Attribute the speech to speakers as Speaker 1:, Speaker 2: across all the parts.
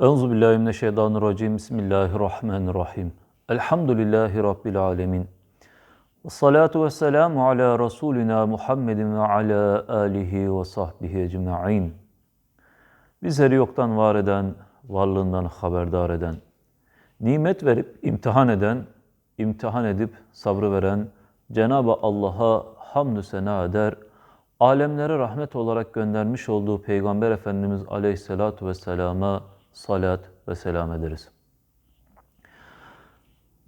Speaker 1: Euzu billahi mineşşeytanirracim. Bismillahirrahmanirrahim. Elhamdülillahi rabbil alamin. Ve salatu vesselamu ala rasulina Muhammedin ve ala alihi ve sahbihi ecmaîn. Bizleri yoktan var eden, varlığından haberdar eden, nimet verip imtihan eden, imtihan edip sabrı veren Cenab-ı Allah'a hamdü sena eder. Alemlere rahmet olarak göndermiş olduğu Peygamber Efendimiz Aleyhisselatu Vesselam'a salat ve selam ederiz.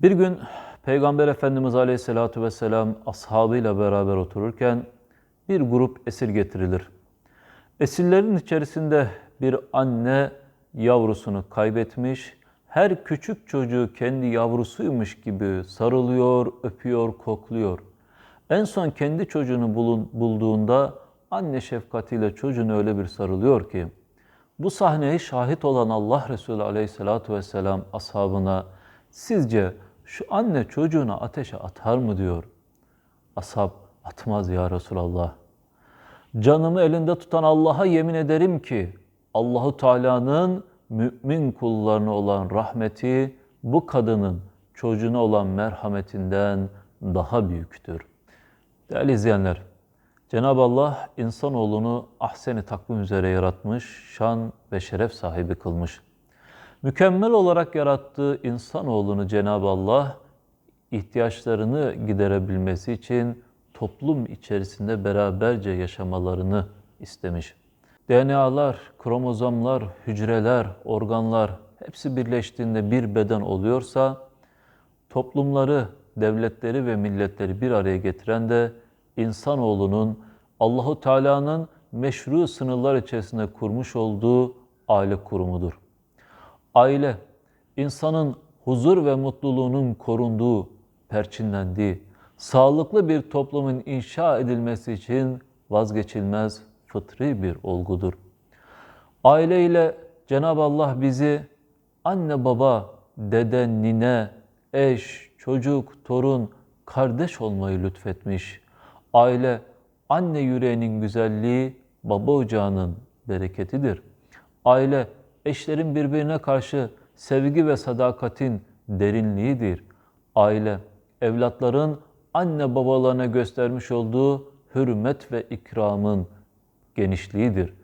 Speaker 1: Bir gün Peygamber Efendimiz Aleyhisselatu Vesselam ashabıyla beraber otururken bir grup esir getirilir. Esirlerin içerisinde bir anne yavrusunu kaybetmiş, her küçük çocuğu kendi yavrusuymuş gibi sarılıyor, öpüyor, kokluyor. En son kendi çocuğunu bulduğunda anne şefkatiyle çocuğunu öyle bir sarılıyor ki, bu sahneye şahit olan Allah Resulü aleyhissalatu vesselam ashabına sizce şu anne çocuğunu ateşe atar mı diyor. Ashab atmaz ya Resulallah. Canımı elinde tutan Allah'a yemin ederim ki Allahu Teala'nın mümin kullarına olan rahmeti bu kadının çocuğuna olan merhametinden daha büyüktür. Değerli izleyenler, Cenab-ı Allah insanoğlunu ahseni takvim üzere yaratmış, şan ve şeref sahibi kılmış. Mükemmel olarak yarattığı insanoğlunu Cenab-ı Allah ihtiyaçlarını giderebilmesi için toplum içerisinde beraberce yaşamalarını istemiş. DNA'lar, kromozomlar, hücreler, organlar hepsi birleştiğinde bir beden oluyorsa toplumları, devletleri ve milletleri bir araya getiren de insanoğlunun Allahu Teala'nın meşru sınırlar içerisinde kurmuş olduğu aile kurumudur. Aile, insanın huzur ve mutluluğunun korunduğu, perçinlendiği, sağlıklı bir toplumun inşa edilmesi için vazgeçilmez fıtri bir olgudur. Aile ile Cenab-ı Allah bizi anne baba, dede, nine, eş, çocuk, torun, kardeş olmayı lütfetmiş. Aile, anne yüreğinin güzelliği, baba ocağının bereketidir. Aile, eşlerin birbirine karşı sevgi ve sadakatin derinliğidir. Aile, evlatların anne babalarına göstermiş olduğu hürmet ve ikramın genişliğidir.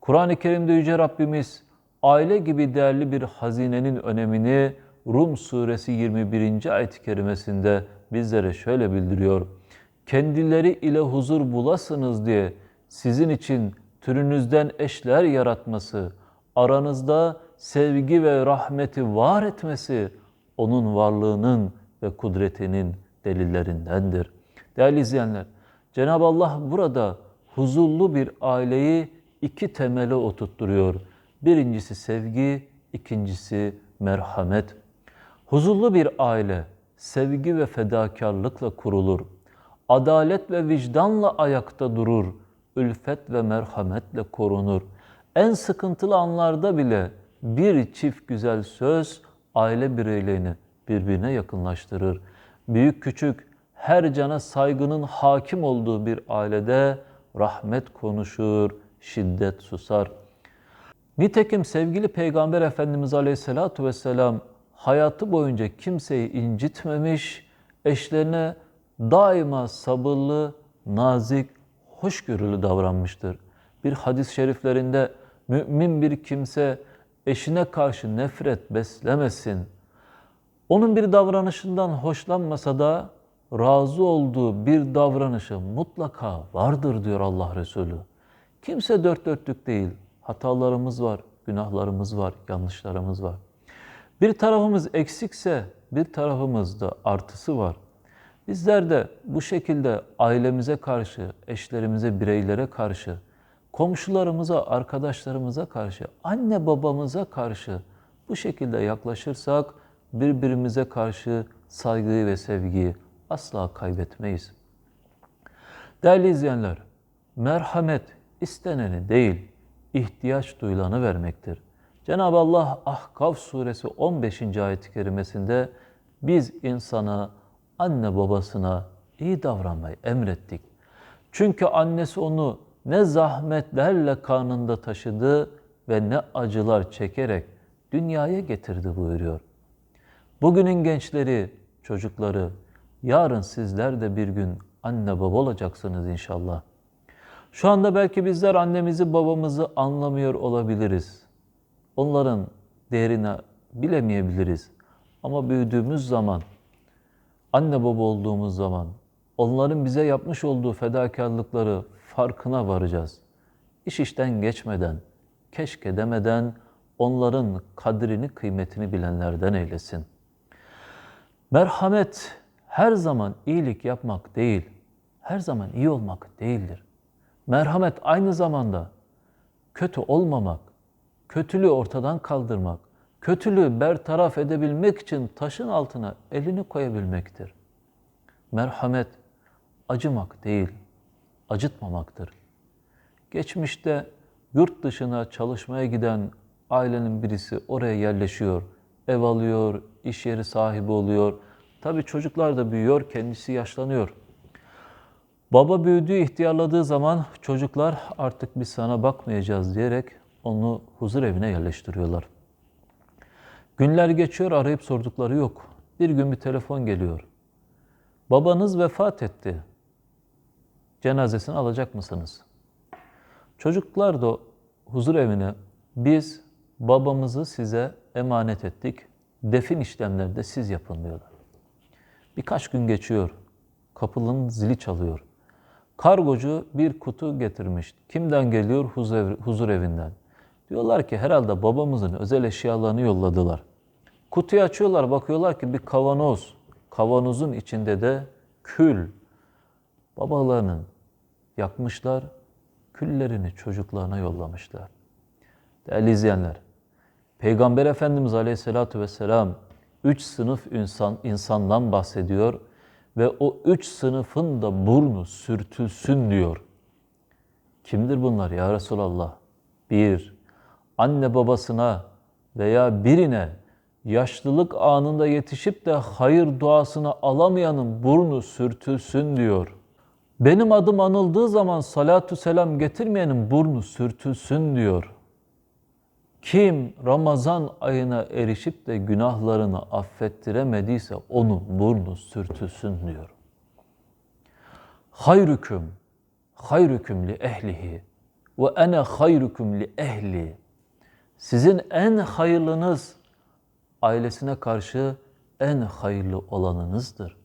Speaker 1: Kur'an-ı Kerim'de Yüce Rabbimiz aile gibi değerli bir hazinenin önemini Rum suresi 21. ayet-i kerimesinde bizlere şöyle bildiriyor. Kendileri ile huzur bulasınız diye sizin için türünüzden eşler yaratması, aranızda sevgi ve rahmeti var etmesi onun varlığının ve kudretinin delillerindendir. Değerli izleyenler, Cenab-ı Allah burada huzurlu bir aileyi iki temele oturtturuyor. Birincisi sevgi, ikincisi merhamet. Huzurlu bir aile sevgi ve fedakarlıkla kurulur. Adalet ve vicdanla ayakta durur. Ülfet ve merhametle korunur. En sıkıntılı anlarda bile bir çift güzel söz aile bireylerini birbirine yakınlaştırır. Büyük küçük her cana saygının hakim olduğu bir ailede rahmet konuşur, şiddet susar. Nitekim sevgili Peygamber Efendimiz Aleyhisselatü Vesselam hayatı boyunca kimseyi incitmemiş, eşlerine daima sabırlı, nazik, hoşgörülü davranmıştır. Bir hadis-i şeriflerinde mümin bir kimse eşine karşı nefret beslemesin. Onun bir davranışından hoşlanmasa da razı olduğu bir davranışı mutlaka vardır diyor Allah Resulü. Kimse dört dörtlük değil. Hatalarımız var, günahlarımız var, yanlışlarımız var. Bir tarafımız eksikse bir tarafımızda artısı var. Bizler de bu şekilde ailemize karşı, eşlerimize, bireylere karşı, komşularımıza, arkadaşlarımıza karşı, anne babamıza karşı bu şekilde yaklaşırsak birbirimize karşı saygıyı ve sevgiyi asla kaybetmeyiz. Değerli izleyenler, merhamet isteneni değil, ihtiyaç duyulanı vermektir. Cenab-ı Allah Ahkaf suresi 15. ayet-i kerimesinde biz insana, anne babasına iyi davranmayı emrettik. Çünkü annesi onu ne zahmetlerle karnında taşıdı ve ne acılar çekerek dünyaya getirdi buyuruyor. Bugünün gençleri, çocukları, yarın sizler de bir gün anne baba olacaksınız inşallah. Şu anda belki bizler annemizi babamızı anlamıyor olabiliriz. Onların değerini bilemeyebiliriz. Ama büyüdüğümüz zaman, anne baba olduğumuz zaman onların bize yapmış olduğu fedakarlıkları farkına varacağız. İş işten geçmeden, keşke demeden onların kadrini, kıymetini bilenlerden eylesin. Merhamet her zaman iyilik yapmak değil, her zaman iyi olmak değildir. Merhamet aynı zamanda kötü olmamak, kötülüğü ortadan kaldırmak, kötülüğü bertaraf edebilmek için taşın altına elini koyabilmektir. Merhamet acımak değil, acıtmamaktır. Geçmişte yurt dışına çalışmaya giden ailenin birisi oraya yerleşiyor, ev alıyor, iş yeri sahibi oluyor. Tabii çocuklar da büyüyor, kendisi yaşlanıyor. Baba büyüdüğü, ihtiyarladığı zaman çocuklar artık biz sana bakmayacağız diyerek onu huzur evine yerleştiriyorlar. Günler geçiyor, arayıp sordukları yok. Bir gün bir telefon geliyor. Babanız vefat etti. Cenazesini alacak mısınız? Çocuklar da huzur evine biz babamızı size emanet ettik. Defin işlemleri de siz yapın diyorlar. Birkaç gün geçiyor. Kapının zili çalıyor. Kargocu bir kutu getirmiş. Kimden geliyor? Huzur, huzur evinden. Diyorlar ki herhalde babamızın özel eşyalarını yolladılar. Kutuyu açıyorlar, bakıyorlar ki bir kavanoz. Kavanozun içinde de kül. Babalarının yakmışlar, küllerini çocuklarına yollamışlar. Değerli izleyenler, Peygamber Efendimiz Aleyhisselatü Vesselam üç sınıf insan, insandan bahsediyor ve o üç sınıfın da burnu sürtülsün diyor. Kimdir bunlar ya Resulallah? Bir, anne babasına veya birine yaşlılık anında yetişip de hayır duasını alamayanın burnu sürtülsün diyor. Benim adım anıldığı zaman salatu selam getirmeyenin burnu sürtülsün diyor. Kim Ramazan ayına erişip de günahlarını affettiremediyse onun burnu sürtülsün diyor. Hayrüküm, hayrüküm li ehlihi ve ene hayrüküm li ehli. Sizin en hayırlınız ailesine karşı en hayırlı olanınızdır.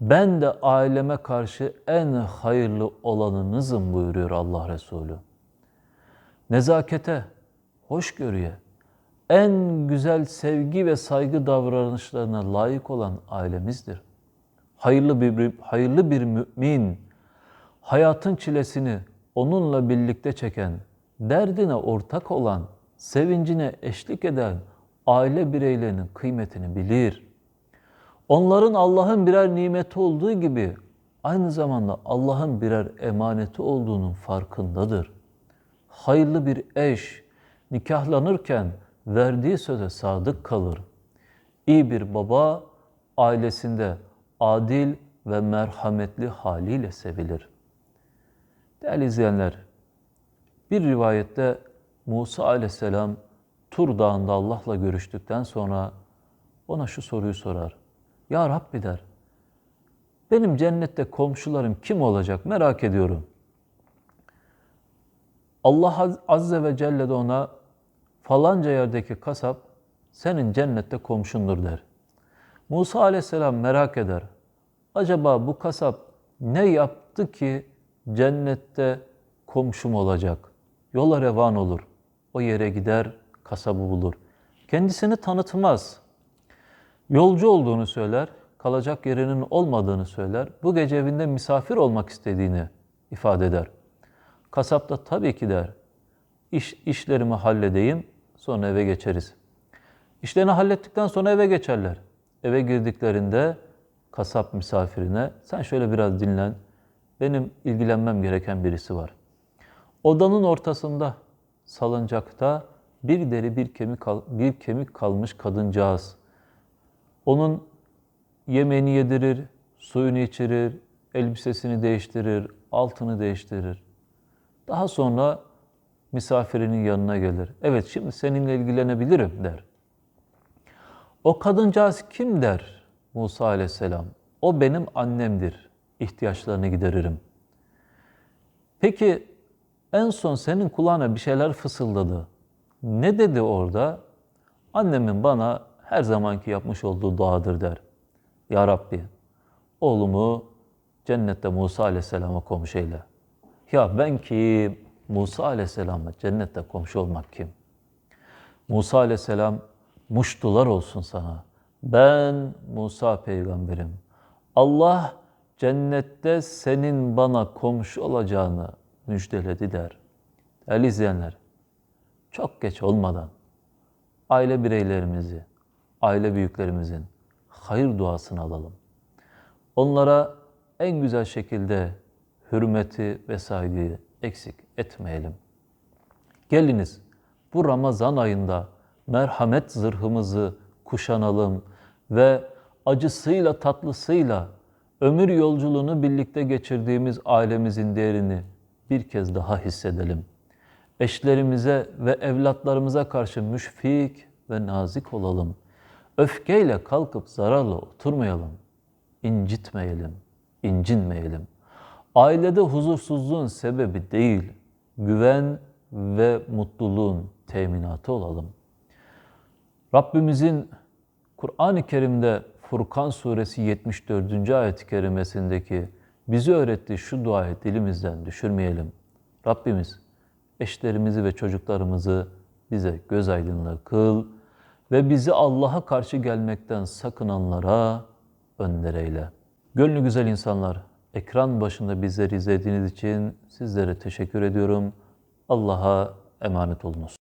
Speaker 1: Ben de aileme karşı en hayırlı olanınızım buyuruyor Allah Resulü. Nezakete, hoşgörüye, en güzel sevgi ve saygı davranışlarına layık olan ailemizdir. Hayırlı bir, hayırlı bir mümin, hayatın çilesini onunla birlikte çeken, derdine ortak olan, sevincine eşlik eden aile bireylerinin kıymetini bilir. Onların Allah'ın birer nimeti olduğu gibi aynı zamanda Allah'ın birer emaneti olduğunun farkındadır. Hayırlı bir eş nikahlanırken verdiği söze sadık kalır. İyi bir baba ailesinde adil ve merhametli haliyle sevilir. Değerli izleyenler, bir rivayette Musa aleyhisselam Tur Dağı'nda Allah'la görüştükten sonra ona şu soruyu sorar. Ya Rabbi der, benim cennette komşularım kim olacak merak ediyorum. Allah Azze ve Celle de ona falanca yerdeki kasap senin cennette komşundur der. Musa aleyhisselam merak eder. Acaba bu kasap ne yaptı ki cennette komşum olacak? Yola revan olur. O yere gider, kasabı bulur. Kendisini tanıtmaz. Yolcu olduğunu söyler, kalacak yerinin olmadığını söyler. Bu gece evinde misafir olmak istediğini ifade eder. Kasap da tabii ki der. İş, işlerimi halledeyim, sonra eve geçeriz. İşlerini hallettikten sonra eve geçerler. Eve girdiklerinde kasap misafirine sen şöyle biraz dinlen. Benim ilgilenmem gereken birisi var. Odanın ortasında salıncakta bir deri bir kemik bir kemik kalmış kadıncağız. Onun yemeğini yedirir, suyunu içirir, elbisesini değiştirir, altını değiştirir. Daha sonra misafirinin yanına gelir. Evet şimdi seninle ilgilenebilirim der. O kadıncağız kim der Musa aleyhisselam? O benim annemdir. İhtiyaçlarını gideririm. Peki en son senin kulağına bir şeyler fısıldadı. Ne dedi orada? Annemin bana her zamanki yapmış olduğu duadır der. Ya Rabbi, oğlumu cennette Musa aleyhisselama komşu eyle. Ya ben kim? Musa aleyhisselamla cennette komşu olmak kim? Musa aleyhisselam muştular olsun sana. Ben Musa peygamberim. Allah cennette senin bana komşu olacağını müjdeledi der. Değerli izleyenler, çok geç olmadan aile bireylerimizi, aile büyüklerimizin hayır duasını alalım. Onlara en güzel şekilde hürmeti ve saygıyı eksik etmeyelim. Geliniz bu Ramazan ayında merhamet zırhımızı kuşanalım ve acısıyla tatlısıyla ömür yolculuğunu birlikte geçirdiğimiz ailemizin değerini bir kez daha hissedelim. Eşlerimize ve evlatlarımıza karşı müşfik ve nazik olalım. Öfkeyle kalkıp zararla oturmayalım. incitmeyelim, incinmeyelim. Ailede huzursuzluğun sebebi değil, güven ve mutluluğun teminatı olalım. Rabbimizin Kur'an-ı Kerim'de Furkan suresi 74. ayet-i kerimesindeki bizi öğrettiği şu duayı dilimizden düşürmeyelim. Rabbimiz eşlerimizi ve çocuklarımızı bize göz aydınlığı kıl ve bizi Allah'a karşı gelmekten sakınanlara önder eyle. Gönlü güzel insanlar, ekran başında bizleri izlediğiniz için sizlere teşekkür ediyorum. Allah'a emanet olunuz.